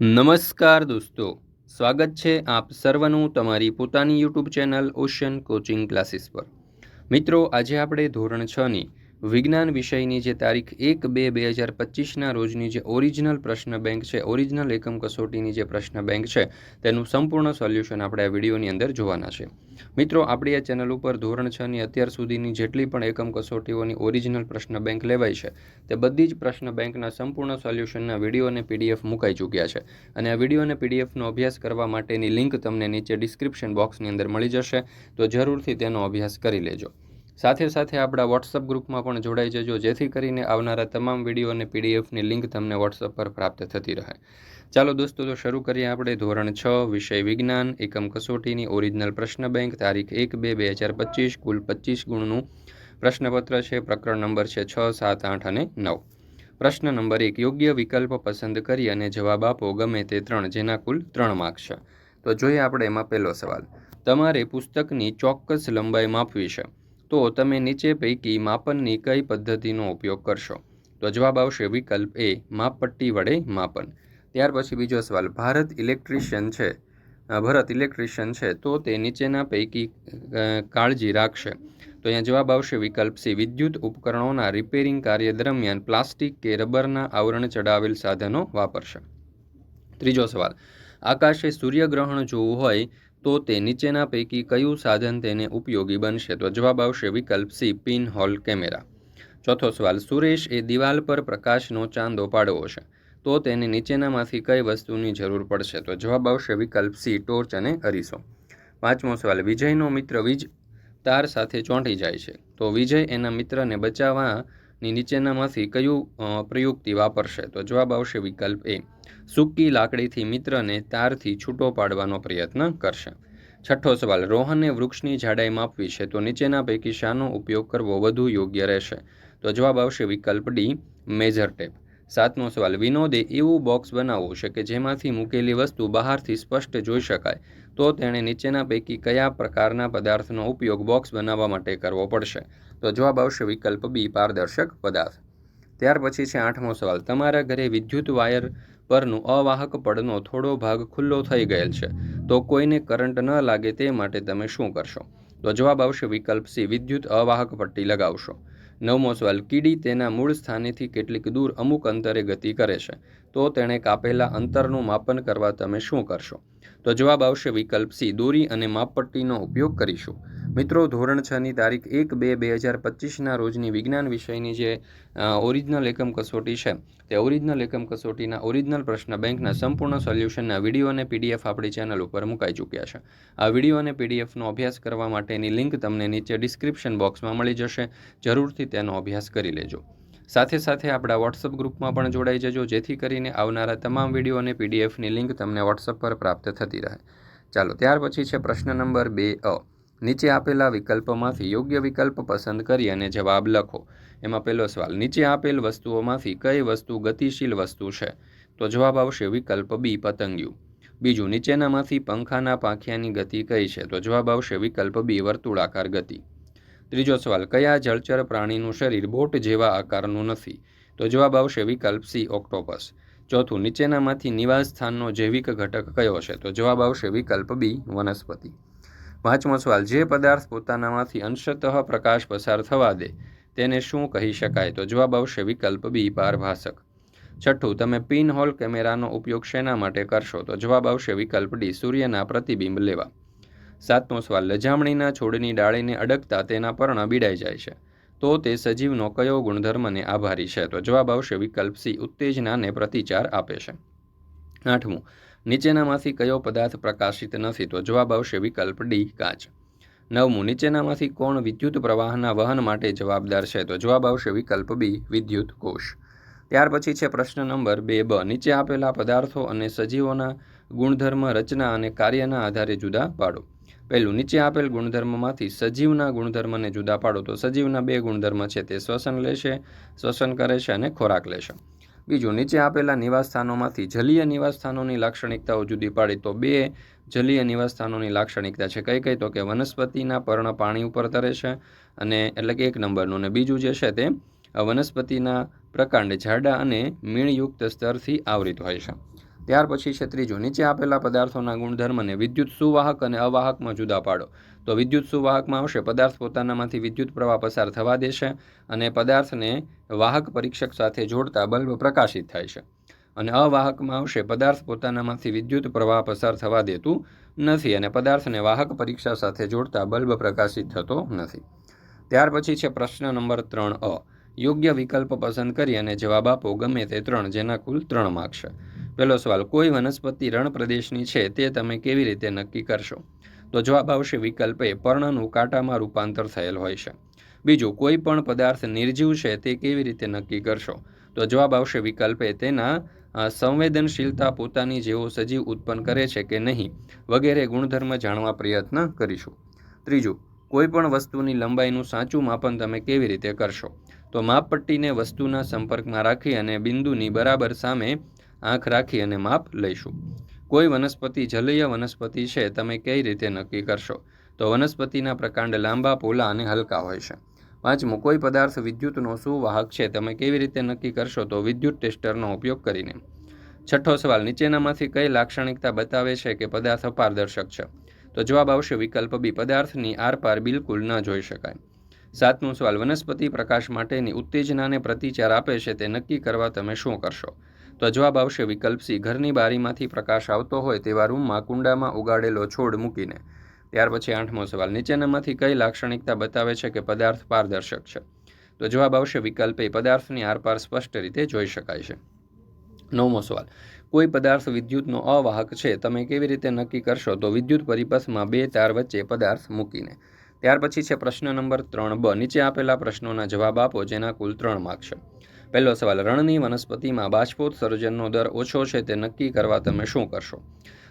નમસ્કાર દોસ્તો, સ્વાગત છે આપ સર્વનું તમારી પોતાની YouTube channel ocean coaching classes પર. મિત્રો, આજે આપણે ધોરણ છની વિજ્ઞાન વિષયની જે તારીખ એક બે બે હજાર પચીસના રોજની જે ઓરિજિનલ પ્રશ્ન બેંક છે, ઓરિજિનલ એકમ કસોટીની જે પ્રશ્ન બેંક છે, તેનું સંપૂર્ણ સોલ્યુશન આપણે આ વિડીયોની અંદર જોવાના છે. મિત્રો, આપણી આ ચેનલ ઉપર ધોરણ છની અત્યાર સુધીની જેટલી પણ એકમ કસોટીઓની ઓરિજિનલ પ્રશ્ન બેંક લેવાય છે, તે બધી જ પ્રશ્ન બેંકના સંપૂર્ણ સોલ્યુશનના વીડિયો અને પીડીએફ મુકાઈ ચૂક્યા છે. અને આ વીડિયો અને પીડીએફનો અભ્યાસ કરવા માટેની લિંક તમને નીચે ડિસ્ક્રિપ્શન બોક્સની અંદર મળી જશે, તો જરૂરથી તેનો અભ્યાસ કરી લેજો. સાથે સાથે આપણા વોટ્સઅપ ગ્રુપમાં પણ જોડાઈ જજો, જેથી કરીને આવનારા તમામ વીડિયો અને પીડીએફની લિંક તમને વોટ્સઅપ પર પ્રાપ્ત થતી રહે. ચાલો દોસ્તો, તો શરૂ કરીએ આપણે ધોરણ છ, વિષય વિજ્ઞાન, એકમ કસોટીની ઓરિજિનલ પ્રશ્ન બેંક, તારીખ એક બે બે હજાર પચીસ, કુલ પચીસ ગુણનું પ્રશ્નપત્ર છે, પ્રકરણ નંબર છે છ, સાત, આઠ અને નવ. પ્રશ્ન નંબર એક, યોગ્ય વિકલ્પ પસંદ કરી અને જવાબ આપો, ગમે તે ત્રણ, જેના કુલ ત્રણ માર્ક્સ છે. તો જોઈએ આપણે એમાં પહેલો સવાલ. તમારે પુસ્તકની ચોક્કસ લંબાઈ માપવી છે. તો તમે નીચે પૈકી માપનની કઈ પદ્ધતિનો ઉપયોગ કરશો? તો જવાબ આવશે વિકલ્પ એ, માપપટ્ટી વડે માપન. ત્યાર પછી બીજો સવાલ, ભારત ઇલેક્ટ્રિશિયન છે. ભરત ઇલેક્ટ્રિશિયન છે, તો તે નીચેના પૈકી કાળજી રાખશે. તો અહીંયા જવાબ આવશે વિકલ્પ સી, વિદ્યુત ઉપકરણોના રિપેરિંગ કાર્ય દરમિયાન પ્લાસ્ટિક કે રબરના આવરણ ચડાવેલ સાધનો વાપરશે. ત્રીજો સવાલ, આકાશે સૂર્યગ્રહણ જોવું હોય તો તે નીચેના પૈકી કયું સાધન તેને ઉપયોગી બનશે? તો જવાબ આવશે વિકલ્પ સી પિન હોલ કેમેરા. ચોથો સવાલ, સુરેશ એ દિવાલ પર પ્રકાશનો ચાંદો પાડવો છે. તો તેને નીચેનામાંથી કઈ વસ્તુની જરૂર પડશે? તો જવાબ આવશે વિકલ્પ સી, ટોર્ચ અને અરીસો. પાંચમો સવાલ, વિજયનો મિત્ર વીજ તાર સાથે ચોંટી જાય છે. તો વિજય એના મિત્રને બચાવવાની નીચેનામાંથી કયું પ્રયુક્તિ વાપરશે? તો જવાબ આવશે વિકલ્પ એ. સૂકી લાકડીથી મિત્રને તારથી છૂટો પાડવાનો પ્રયત્ન કરશે. છઠ્ઠો સવાલ રોહનને વૃક્ષની જાડાઈ માપવી છે? તો નીચેના પૈકી શાનો ઉપયોગ કરવો વધુ યોગ્ય રહેશે? તો જવાબ આવશે વિકલ્પ ડી, મેજર ટેપ. સાતમો સવાલ, વિનોદે એવું બોક્સ બનાવવું છે કે જેમાંથી મૂકેલી વસ્તુ બહારથી સ્પષ્ટ જોઈ શકાય? તો તેણે નીચેના પૈકી કયા પ્રકારના પદાર્થનો ઉપયોગ બોક્સ બનાવવા માટે કરવો પડશે? તો જવાબ આવશે વિકલ્પ બી, પારદર્શક પદાર્થ. ત્યાર પછી છે આઠમો સવાલ. તમારા ઘરે વિદ્યુત વાયર પરનું અવાહક પડનો થોડો ભાગ ખુલ્લો થઈ ગયેલ છે. તો કોઈને કરંટ ન લાગે તે માટે તમે શું કરશો? તો જવાબ આવશે વિકલ્પ સી, વિદ્યુત અવાહક પટ્ટી લગાવશો. નવમો સવાલ. કીડી તેના મૂળ સ્થાનેથી કેટલીક દૂર અમુક અંતરે ગતિ કરે છે. તો તેણે કાપેલા અંતરનું માપન કરવા તમે શું કરશો? તો જવાબ આવશે વિકલ્પ સી, દોરી અને માપપટ્ટીનો ઉપયોગ કરીશું. મિત્રો, ધોરણ છની તારીખ એક બે બે હજાર પચીસના રોજની વિજ્ઞાન વિષયની જે ઓરિજિનલ એકમ કસોટી છે, તે ઓરિજિનલ એકમ કસોટીના ઓરિજિનલ પ્રશ્ન બેંકના સંપૂર્ણ સોલ્યુશનના વીડિયો અને પીડીએફ આપણી ચેનલ ઉપર મુકાઈ ચૂક્યા છે. આ વીડિયો અને પીડીએફનો અભ્યાસ કરવા માટેની લિંક તમને નીચે ડિસ્ક્રિપ્શન બોક્સમાં મળી જશે. જરૂરથી તેનો અભ્યાસ કરી લેજો. સાથે સાથે આપણા વોટ્સઅપ ગ્રુપમાં પણ જોડાઈ જજો, જેથી કરીને આવનારા તમામ વીડિયો અને પીડીએફની લિંક તમને વોટ્સઅપ પર પ્રાપ્ત થતી રહે. ચાલો, ત્યાર પછી છે પ્રશ્ન નંબર બે અ. નીચે આપેલા વિકલ્પોમાંથી યોગ્ય વિકલ્પ પસંદ કરી અને જવાબ લખો. એમાં પહેલો સવાલ, નીચે આપેલ વસ્તુઓમાંથી કઈ વસ્તુ ગતિશીલ વસ્તુ છે? તો જવાબ આવશે વિકલ્પ બી, પતંગિયું. બીજું, નીચેનામાંથી પંખાના પાંખિયાની ગતિ કઈ છે? તો જવાબ આવશે વિકલ્પ બી, વર્તુળાકાર ગતિ. ત્રીજો સવાલ, કયા જળચર પ્રાણીનું શરીર બોટ જેવા આકારનું નથી? તો જવાબ આવશે વિકલ્પ સી, ઓક્ટોપસ. ચોથું, નીચેનામાંથી નિવાસ સ્થાનનો જૈવિક ઘટક કયો છે? તો જવાબ આવશે વિકલ્પ બી, વનસ્પતિ. પાંચમો સવાલ, જે પદાર્થ પોતાનામાંથી અંશતઃ પ્રકાશ પસાર થવા દે, તેને શું કહી શકાય? તો જવાબ આવશે વિકલ્પ બી પારભાષક છઠ્ઠું, તમે પિન હોલ કેમેરાનો ઉપયોગ શેના માટે કરશો? તો જવાબ આવશે વિકલ્પ ડી, સૂર્યના પ્રતિબિંબ લેવા. સાતમો સવાલ, લજામણીના છોડની ડાળીને અડકતા તેના પર્ણ બીડાઈ જાય છે. તો તે સજીવનો કયો ગુણધર્મને આભારી છે? તો જવાબ આવશે વિકલ્પ સી, ઉત્તેજનાને પ્રતિચાર આપે છે. આઠમું, નીચેનામાંથી કયો પદાર્થ પ્રકાશિત નથી? તો જવાબ આવશે વિકલ્પ ડી, કાચ. નવમું, નીચેનામાંથી કોણ વિદ્યુત પ્રવાહના વહન માટે જવાબદાર છે? તો જવાબ આવશે વિકલ્પ બી, વિદ્યુત કોષ. ત્યાર પછી છે પ્રશ્ન નંબર બે, બ. નીચે આપેલા પદાર્થો અને સજીવોના ગુણધર્મ રચના અને કાર્યના આધારે જુદા પાડો. પહેલું, નીચે આપેલ ગુણધર્મમાંથી સજીવના ગુણધર્મને જુદા પાડો. તો સજીવના બે ગુણધર્મ છે, તે શ્વસન લેશે, શ્વસન કરે છે અને ખોરાક લેશે. બીજું, નીચે આપેલા નિવાસસ્થાનોમાંથી જલીય નિવાસસ્થાનોની લાક્ષણિકતાઓ જુદી પાડી. તો બે, જલીય નિવાસસ્થાનોની લાક્ષણિકતા છે કઈ કઈ તો કે વનસ્પતિના પર્ણ પાણી ઉપર તરે છે અને એટલે કે એક નંબરનું. અને બીજું જે છે તે વનસ્પતિના પ્રકાંડ જાડા અને મીણયુક્ત સ્તરથી આવૃત હોય છે. ત્યાર પછી છે ત્રીજું નીચે આપેલા પદાર્થોના ગુણધર્મને વિદ્યુત સુવાહક અને અવાહકમાં જુદા પાડો. તો વિદ્યુત સુવાહકમાં આવશે, પદાર્થ પોતાનામાંથી વિદ્યુત પ્રવાહ પસાર થવા દેશે અને પદાર્થને વાહક પરીક્ષક સાથે જોડતા બલ્બ પ્રકાશિત થાય છે. અને અવાહકમાં આવશે, પદાર્થ પોતાનામાંથી વિદ્યુત પ્રવાહ પસાર થવા દેતું નથી અને પદાર્થને વાહક પરીક્ષા સાથે જોડતા બલ્બ પ્રકાશિત થતો નથી. ત્યાર પછી છે પ્રશ્ન નંબર ત્રણ અ. યોગ્ય વિકલ્પ પસંદ કરી અને જવાબ આપો, ગમે તે ત્રણ, જેના કુલ ત્રણ માર્ક છે. પહેલો સવાલ, કોઈ વનસ્પતિ રણ પ્રદેશની છે તે તમે કેવી રીતે નક્કી કરશો? તો જવાબ આવશે, વિકલ્પ એ પર્ણનું કાંટામાં રૂપાંતર થયેલ હોય છે. બીજું, કોઈ પણ પદાર્થ નિર્જીવ છે તે કેવી રીતે નક્કી કરશો? તો જવાબ આવશે, વિકલ્પ એ તેના સંવેદનશીલતા પોતાની જેવો સજીવ ઉત્પન્ન કરે છે કે નહીં? વગેરે ગુણધર્મ જાણવા પ્રયત્ન કરીશું. ત્રીજું, કોઈ પણ વસ્તુની લંબાઈનું સાચું માપન તમે કેવી રીતે કરશો? તો માપપટ્ટીને વસ્તુના સંપર્કમાં રાખી અને બિંદુની બરાબર સામે આંખ રાખી અને માપ લઈશું. કોઈ વનસ્પતિ જલીય વનસ્પતિ છે, તમે કઈ રીતે નક્કી કરશો? તો વનસ્પતિના પ્રકાંડ લાંબા, પોલા અને હલકા હોય છે. પાંચમું, કોઈ પદાર્થ વિદ્યુતનો શું વાહક છે, તમે કેવી રીતે નક્કી કરશો? તો વિદ્યુત ટેસ્ટરનો ઉપયોગ કરીને. છઠ્ઠો સવાલ, નીચેનામાંથી કઈ લાક્ષણિકતા બતાવે છે કે પદાર્થ અપારદર્શક છે? તો જવાબ આવશે વિકલ્પ બી, પદાર્થની આરપાર બિલકુલ ન જોઈ શકાય. સાતમું સવાલ, વનસ્પતિ પ્રકાશ માટેની ઉત્તેજનાને પ્રતિચાર આપે છે, તે નક્કી કરવા તમે શું કરશો? તો જવાબ આવશે વિકલ્પ સી ઘરની બારીમાંથી પ્રકાશ આવતો હોય તેવા રૂમમાં કુંડામાં ઉગાડેલો છોડ મૂકીને. ત્યાર પછી આઠમો સવાલ, નીચેનામાંથી કઈ લાક્ષણિકતા બતાવે છે કે પદાર્થ પારદર્શક છે? તો જવાબ આવશે વિકલ્પ એ પદાર્થની આરપાર સ્પષ્ટ રીતે જોઈ શકાય છે. નવમો સવાલ, કોઈ પદાર્થ વિદ્યુતનો અવાહક છે? તમે કેવી રીતે નક્કી કરશો? તો વિદ્યુત પરિપથમાં બે તાર વચ્ચે પદાર્થ મૂકીને. ત્યાર પછી છે પ્રશ્ન નંબર ત્રણ બ, નીચે આપેલા પ્રશ્નોના જવાબ આપો, જેના કુલ ત્રણ માર્ક છે. પહેલો સવાલ, રણની વનસ્પતિમાં બાષ્પોત્સર્જનનો દર ઓછો છે તે નક્કી કરવા તમે શું કરશો?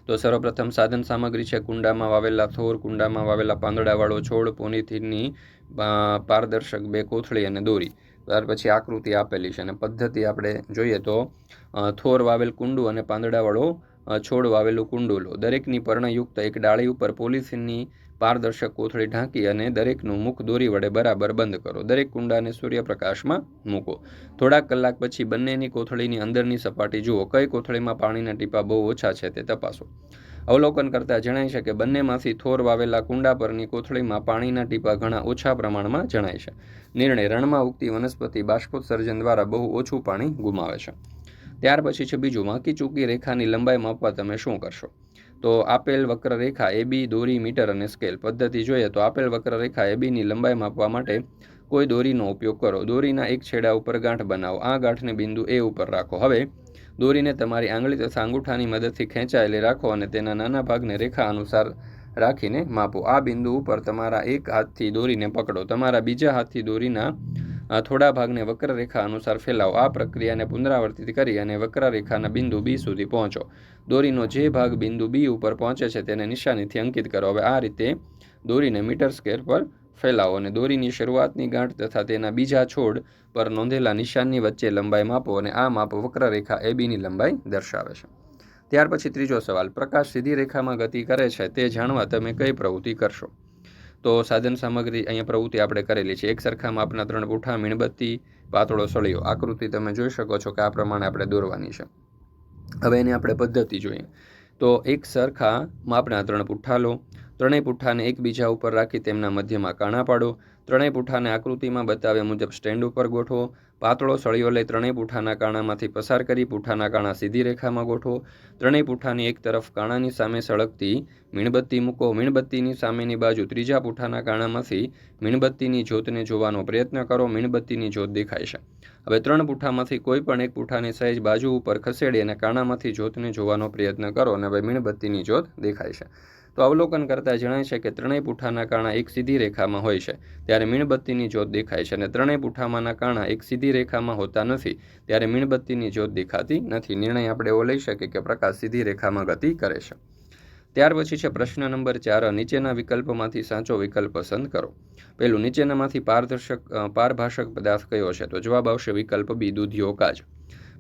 તો સર્વપ્રથમ સાધન સામગ્રી છે કુંડામાં વાવેલા થોર, કુંડામાં વાવેલા પાંદડાવાળો છોડ, પોનીથીનની પારદર્શક બે કોથળી અને દોરી. ત્યાર પછી આકૃતિ આપેલી છે અને પદ્ધતિ આપણે જોઈએ તો થોર વાવેલ કુંડું અને પાંદડાવાળો છોડ વાવેલું કુંડું લો. દરેકની પર્ણયુક્ત એક ડાળી ઉપર પોલિથીનની પારદર્શક કોથળી ઢાંકી અને દરેકનું મુખ દોરી વડે બરાબર બંધ કરો. દરેક કુંડાને સૂર્યપ્રકાશમાં મૂકો. થોડાક કલાક પછી બંનેની કોથળીની અંદરની સપાટી જુઓ. કઈ કોથળીમાં પાણીના ટીપા બહુ ઓછા છે તે તપાસો. અવલોકન કરતાં જણાય છે કે બંનેમાંથી થોર વાવેલા કુંડા પરની કોથળીમાં પાણીના ટીપા ઘણા ઓછા પ્રમાણમાં જણાય છે. નિર્ણય રણમાં ઉગતી વનસ્પતિ બાષ્પોત્સર્જન દ્વારા બહુ ઓછું પાણી ગુમાવે છે. ત્યાર પછી છે બીજું, વાંકી ચૂકી રેખાની લંબાઈ માપવા તમે શું કરશો? તો આપેલ વક્રરેખા એબી દોરી મીટર અને સ્કેલ પદ્ધતિ જોઈએ તો આપેલ વક્રરેખા એબીની લંબાઈ માપવા માટે કોઈ દોરીનો ઉપયોગ કરો. દોરીના એક છેડા ઉપર ગાંઠ બનાવો. આ ગાંઠને બિંદુ એ ઉપર રાખો. હવે દોરીને તમારી આંગળી તથા અંગૂઠાની મદદથી ખેંચાયેલી રાખો અને તેના નાના ભાગને રેખા અનુસાર રાખીને માપો. આ બિંદુ ઉપર તમારા એક હાથથી દોરીને પકડો. તમારા બીજા હાથથી દોરીના થોડા ભાગને વક્રરેખા અનુસાર ફેલાવો. આ પ્રક્રિયાને પુનરાવર્તિત કરી અને વક્રરેખાના બિંદુ બી સુધી પહોંચો. દોરીનો જે ભાગ બિંદુ બી ઉપર પહોંચે છે તેને નિશાનીથી અંકિત કરો. હવે આ રીતે દોરીને મીટર સ્કેર પર ફેલાવો અને દોરીની શરૂઆતની ગાંઠ તથા તેના બીજા છોડ પર નોંધેલા નિશાનની વચ્ચે લંબાઈ માપો અને આ માપ વક્રરેખા એ બીની લંબાઈ દર્શાવે છે. ત્યાર પછી ત્રીજો સવાલ, પ્રકાશ સીધી રેખામાં ગતિ કરે છે તે જાણવા તમે કઈ પ્રવૃત્તિ કરશો? તો સાધન સામગ્રી અહીંયા પ્રવૃત્તિ આપણે કરેલી છે. એક સરખા માપના ત્રણ પૂઠા મીણબત્તી, પાતળો સળિયો. આકૃતિ તમે જોઈ શકો છો કે આ પ્રમાણે આપણે દોરવાની છે. હવે એની આપણે પદ્ધતિ જોઈએ. તો એક સરખા માપના ત્રણ પૂઠા લો ત્રણેય પુઠ્ઠાને એકબીજા ઉપર રાખી તેમના મધ્યમાં કાણા પાડો. ત્રણેય પુઠ્ઠાને આકૃતિમાં બતાવ્યા મુજબ સ્ટેન્ડ ઉપર ગોઠવો. પાતળો સળિયો લઈ ત્રણેય પુઠ્ઠાના કાણામાંથી પસાર કરી પુઠ્ઠાના કાણા સીધી રેખામાં ગોઠવો. ત્રણેય પુઠ્ઠાની એક તરફ કાણાની સામે સળગતી મીણબત્તી મૂકો. મીણબત્તીની સામેની બાજુ ત્રીજા પુઠ્ઠાના કાણામાંથી મીણબત્તીની જ્યોતને જોવાનો પ્રયત્ન કરો. મીણબત્તીની જ્યોત દેખાય છે. હવે ત્રણ પુઠ્ઠામાંથી કોઈ પણ એક પુઠ્ઠાની સહેજ બાજુ ઉપર ખસેડી અને કાણામાંથી જ્યોતને જોવાનો પ્રયત્ન કરો અને હવે મીણબત્તીની જ્યોત દેખાય છે. તો અવલોકન કરતાં જણાય છે કે ત્રણેય પુઠ્ઠાના કાણા એક સીધી રેખામાં હોય છે. ત્યારે મીણબત્તીની જ્યોત દેખાય છે અને ત્રણેય પુઠ્ઠામાંના કાણા એક સીધી રેખામાં હોતા નથી. ત્યારે મીણબત્તીની જ્યોત દેખાતી નથી. નિર્ણય આપણે એવો લઈ શકીએ કે પ્રકાશ સીધી રેખામાં ગતિ કરે છે. ત્યાર પછી છે પ્રશ્ન નંબર ચાર, નીચેના વિકલ્પમાંથી સાચો વિકલ્પ પસંદ કરો. પહેલું, નીચેનામાંથી પારદર્શક પારભાષક પદાર્થ કયો છે? તો જવાબ આવશે વિકલ્પ બી, દૂધિયો કાચ.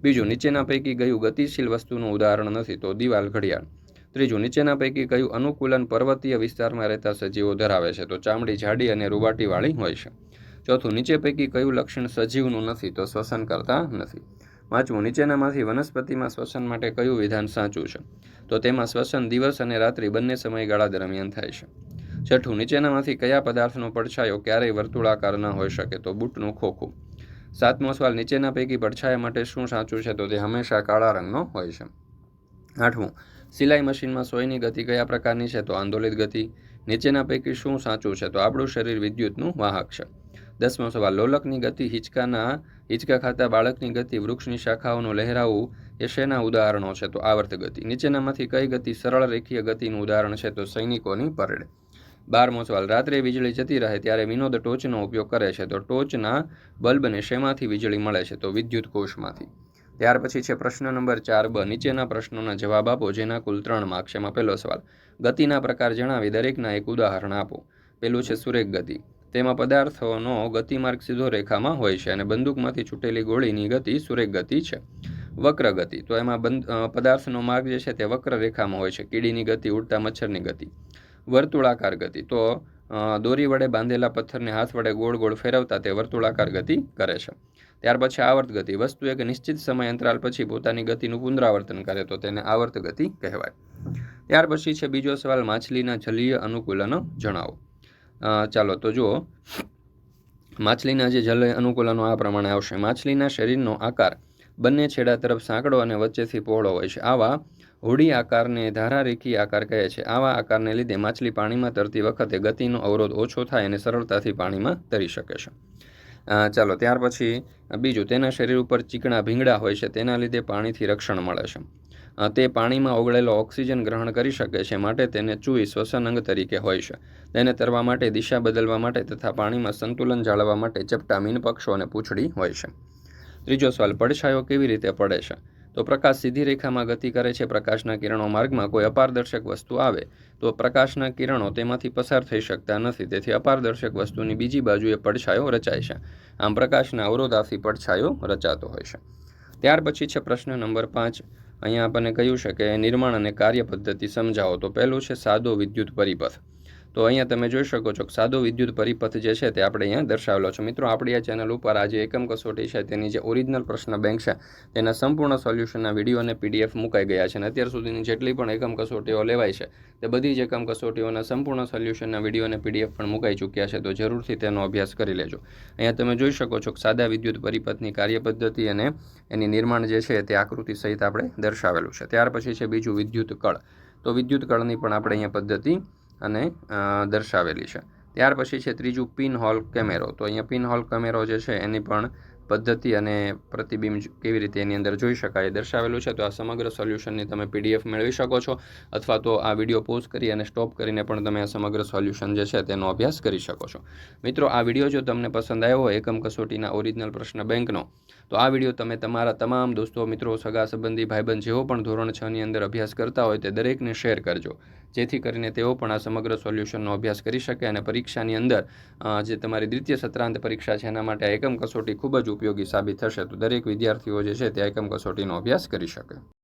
બીજું, નીચેના પૈકી ગયું ગતિશીલ વસ્તુનું ઉદાહરણ નથી, તો દિવાલ ઘડિયાળ. ત્રીજું નીચેના પૈકી કયું અનુકૂલન પર્વતીય વિસ્તારમાં રહેતા સજીવો ધરાવે છે? તો ચામડી, જાડી અને રૂબાટીવાળી હોય છે. ચોથું, નીચે પૈકી કયું લક્ષણ સજીવનું નથી? તો શ્વસન કરતા નથી. વાંચવું નીચેનામાંથી વનસ્પતિમાં શ્વસન માટે કયું વિધાન સાચું છે? તો તેમાં શ્વસન દિવસ અને રાત્રિ બંને સમયગાળા દરમિયાન થાય છે. છઠ્ઠું, નીચેનામાંથી કયા પદાર્થનો પડછાયો ક્યારેય વર્તુળાકાર ન હોઈ શકે? તો બૂટનું ખોખું. સાતમો સવાલ, નીચેના પૈકી પડછાયા માટે શું સાચું છે? તો તે હંમેશા કાળા રંગનો હોય છે. આઠમું સિલાઈ મશીનમાં સોયની ગતિ કયા પ્રકારની છે તો આંદોલિત ગતિ, નીચેના પૈકી શું સાચું છે તો આપણું શરીર વિદ્યુતનું વાહક છે. દસમો સવાલ, લોલકની ગતિ હિંચકાના, હિંચકા ખાતા બાળકની ગતિ, વૃક્ષની શાખાઓનું લહેરાવું એ શેના ઉદાહરણો છે તો આવર્ત ગતિ, નીચેનામાંથી કઈ ગતિ સરળ રેખીય ગતિનું ઉદાહરણ છે તો સૈનિકોની પરેડ. બારમો સવાલ, રાત્રે વીજળી જતી રહે ત્યારે વિનોદ ટોચનો ઉપયોગ કરે છે તો ટોચના બલ્બને શેમાંથી વીજળી મળે છે તો વિદ્યુત કોષમાંથી? ત્યાર પછી છે પ્રશ્ન નંબર ચાર. બ. નીચેના પ્રશ્નોના જવાબ આપો, જેના કુલ ત્રણ માર્ક્સ એમાં પહેલો સવાલ. ગતિના પ્રકાર જણાવી દરેકના એક ઉદાહરણ આપો. પેલું છે સુરેખ ગતિ. તેમાં પદાર્થોનો ગતિમાર્ગ સીધો રેખામાં હોય છે અને બંદૂકમાંથી છૂટેલી ગોળીની ગતિ સુરેખ ગતિ છે. વક્ર ગતિ. તો એમાં બંધ પદાર્થનો માર્ગ જે છે તે વક્ર રેખામાં હોય છે. કીડીની ગતિ, ઉડતા મચ્છરની ગતિ. વર્તુળાકાર ગતિ. તો દોરી વડે બાંધેલા પથ્થરને હાથ વડે ગોળ ગોળ ફેરવતા તે વર્તુળાકાર ગતિ કરે છે. ત્યાર પછી આવર્ત ગતિ. વસ્તુ એક નિશ્ચિત સમય અંતરાલ પછી પોતાની ગતિનું પુનરાવર્તન કરે તો તેને આવર્ત ગતિ કહેવાય. ત્યાર પછી છે બીજો સવાલ, માછલીના જલીય અનુકૂલનો જણાવો. ચાલો તો જુઓ. માછલીના જે જલય અનુકૂલનો આ પ્રમાણે આવશે. માછલીના શરીરનો આકાર બંને છેડા તરફ સાંકડો અને વચ્ચેથી પહોળો હોય છે. આવા હોડી આકારને ધારારેખી આકાર કહે છે. આવા આકારને લીધે માછલી પાણીમાં તરતી વખતે ગતિનો અવરોધ ઓછો થાય અને સરળતાથી પાણીમાં તરી શકે છે. ચાલો, ત્યાર પછી બીજું, તેના શરીર ઉપર ચીકણા ભીંગડા હોય છે, તેના લીધે પાણીથી રક્ષણ મળે છે. તે પાણીમાં ઓગળેલો ઓક્સિજન ગ્રહણ કરી શકે છે, માટે તેને ચૂઈ શ્વસન અંગ તરીકે હોય છે. તેને તરવા માટે, દિશા બદલવા માટે તથા પાણીમાં સંતુલન જાળવવા માટે ચપટા મીન પક્ષો અને પૂંછડી હોય છે. ત્રીજો સવાલ, પડછાયો કેવી રીતે પડે છે? તો પ્રકાશ સીધી રેખામાં ગતિ કરે છે, પ્રકાશના કિરણો માર્ગમાં કોઈ અપારદર્શક વસ્તુ આવે તો પ્રકાશના કિરણો તેમાંથી પસાર થઈ શકતા નથી. તેથી અપારદર્શક વસ્તુની બીજી બાજુએ પડછાયો રચાય છે. આમ પ્રકાશના અવરોધાથી પડછાયો રચાતો હોય છે. ત્યાર પછી છે પ્રશ્ન નંબર પાંચ. અહીંયા આપણને કહ્યું છે કે નિર્માણ અને કાર્ય પદ્ધતિ સમજાવો. તો પહેલું છે સાદો વિદ્યુત પરિપથ. તો અહીંયા તમે જોઈ શકો છો કે સાદો વિદ્યુત પરિપથ જે છે તે આપણે અહીંયા દર્શાવેલો છે. મિત્રો, આપણી આ ચેનલ ઉપર આજે એકમ કસોટી છે. તેની જે ઓરિજિનલ પ્રશ્ન બેંક છે, તેના સંપૂર્ણ સોલ્યુશનના વીડિયો અને પીડીએફ મુકાઈ ગયા છે અને અત્યાર સુધીની જેટલી પણ એકમ કસોટીઓ લેવાય છે, તે બધી જ એકમ કસોટીઓના સંપૂર્ણ સોલ્યુશનના વીડિયો અને પીડીએફ પણ મુકાઈ ચૂક્યા છે. તો જરૂરથી તેનો અભ્યાસ કરી લેજો. અહીંયા તમે જોઈ શકો છો કે સાદા વિદ્યુત પરિપથની કાર્યપદ્ધતિ અને એની નિર્માણ જે છે તે આકૃતિ સહિત આપણે દર્શાવેલું છે. ત્યાર પછી છે બીજું વિદ્યુત કળ. તો વિદ્યુત કળની પણ આપણે અહીંયા પદ્ધતિ અને દર્શાવેલી છે. ત્યાર પછી છે ત્રીજું પિન હોલ કેમેરો. તો અહીંયા પિન હોલ કેમેરો જે છે એની પણ પદ્ધતિ અને પ્રતિબિંબ કેવી રીતે એની અંદર જોઈ શકાય દર્શાવેલું છે. તો આ સમગ્ર સોલ્યુશનની તમે પીડીએફ મેળવી શકો છો. અથવા તો આ વીડિયો પોઝ કરી અને સ્ટોપ કરીને પણ તમે આ સમગ્ર સોલ્યુશન જે છે તેનો અભ્યાસ કરી શકો છો. મિત્રો, આ વીડિયો જો તમને પસંદ આવ્યો હોય, એકમ કસોટીના ઓરિજિનલ પ્રશ્ન બેંકનો, તો આ વીડિયો તમે તમારા તમામ દોસ્તો, મિત્રો, સગા, સંબંધી, ભાઈબંધ જેઓ પણ ધોરણ છની અંદર અભ્યાસ કરતા હોય તે દરેકને શેર કરજો. જેથી કરીને તેઓ પણ આ સમગ્ર સોલ્યુશનનો અભ્યાસ કરી શકે અને પરીક્ષાની અંદર જે તમારી દ્વિતીય સત્રાંત પરીક્ષા છે એના માટે આ એકમ કસોટી ખૂબ જ ઉપયોગી સાબિત થશે. તો દરેક વિદ્યાર્થીઓ જે છે તે એકમ કસોટીનો અભ્યાસ કરી શકે.